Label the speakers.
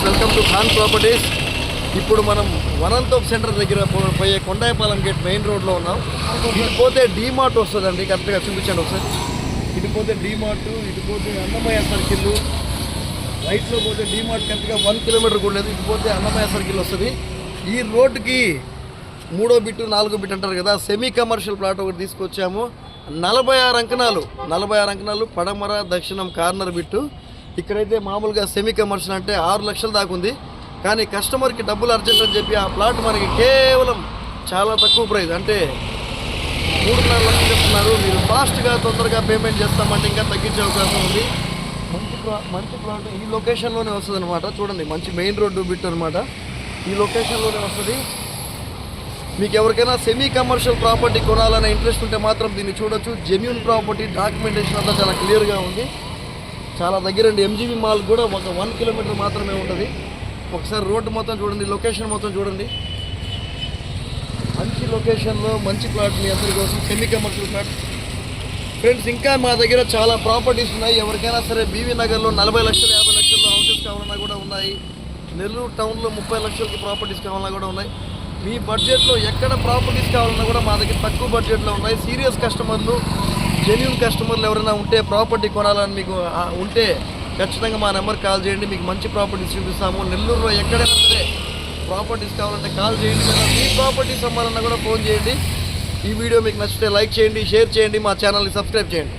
Speaker 1: Friends welcome to Khan properties ఇప్పుడు మనం వనంతోప్ centre దగ్గర పోయే కొండాయపాలెం గేట్ మెయిన్ రోడ్లో ఉన్నాం. ఇటు పోతే డీమార్ట్ వస్తుందండి. కరెక్ట్గా చూపించండి ఒకసారి. ఇటు పోతే డీమార్ట్ ఇటు పోతే అన్నమయ్య సర్కిల్. రైట్లో పోతే డీమార్ట్ కరెక్ట్గా వన్ కిలోమీటర్ కూడా లేదు. ఇటు పోతే అన్నమయ్య సర్కిల్ వస్తుంది. ఈ రోడ్డుకి మూడో బిట్టు నాలుగో బిట్ అంటారు కదా సెమీ కమర్షియల్ ప్లాట్ ఒకటి తీసుకొచ్చాము. నలభై ఆరు అంకణాలు. నలభై ఆరు అంకణాలు పడమర దక్షిణం కార్నర్ బిట్టు. ఇక్కడైతే మామూలుగా సెమీ కమర్షియల్ అంటే ఆరు లక్షల దాకా ఉంది. కానీ కస్టమర్కి డబ్బులు అర్జెంట్ అని చెప్పి ఆ ప్లాట్ మనకి కేవలం చాలా తక్కువ ప్రైస్ అంటే మూడున్నర లక్షలు చెప్తున్నారు. మీరు ఫాస్ట్గా తొందరగా పేమెంట్ చేస్తామంటే ఇంకా తగ్గించే అవకాశం ఉంది. మంచి మంచి ప్లాట్ ఈ లొకేషన్లోనే వస్తుంది అనమాట చూడండి మంచి మెయిన్ రోడ్డు బిట్ అనమాట ఈ లొకేషన్లోనే వస్తుంది. మీకు ఎవరికైనా సెమీ కమర్షియల్ ప్రాపర్టీ కొనాలనే ఇంట్రెస్ట్ ఉంటే మాత్రం దీన్ని చూడొచ్చు. జెన్యున్ ప్రాపర్టీ డాక్యుమెంటేషన్ అంతా చాలా క్లియర్గా ఉంది. చాలా దగ్గర అండి ఎంజీబీ మాల్ కూడా ఒక వన్ కిలోమీటర్ మాత్రమే ఉంటుంది. ఒకసారి రోడ్డు మొత్తం చూడండి లొకేషన్ మొత్తం చూడండి. మంచి లొకేషన్లో మంచి ప్లాట్ మీ అందరి కోసం సెమీ కమర్షియల్ ప్లాట్ ఫ్రెండ్స్ ఇంకా మా దగ్గర చాలా ప్రాపర్టీస్ ఉన్నాయి. ఎవరికైనా సరే బీవీ నగర్లో నలభై లక్షలు యాభై లక్షల్లో హౌసెస్ కావాలన్నా కూడా ఉన్నాయి. నెల్లూరు టౌన్లో ముప్పై లక్షలకి ప్రాపర్టీస్ కావాలన్నా కూడా ఉన్నాయి. మీ బడ్జెట్లో ఎక్కడ ప్రాపర్టీస్ కావాలన్నా కూడా మా దగ్గర తక్కువ బడ్జెట్లో ఉన్నాయి. సీరియస్ కస్టమర్లు జెన్యున్ కస్టమర్లు ఎవరైనా ఉంటే ప్రాపర్టీ కొనాలని మీకు ఉంటే ఖచ్చితంగా మా నెంబర్ కాల్ చేయండి. మీకు మంచి ప్రాపర్టీస్ చూపిస్తాము. నెల్లూరులో ఎక్కడైనా సరే ప్రాపర్టీస్ కావాలంటే కాల్ చేయండి. లేదా మీ ప్రాపర్టీస్ అమ్మాలన్నా కూడా ఫోన్ చేయండి. ఈ వీడియో మీకు నచ్చితే లైక్ చేయండి షేర్ చేయండి. మా ఛానల్ని సబ్స్క్రైబ్ చేయండి.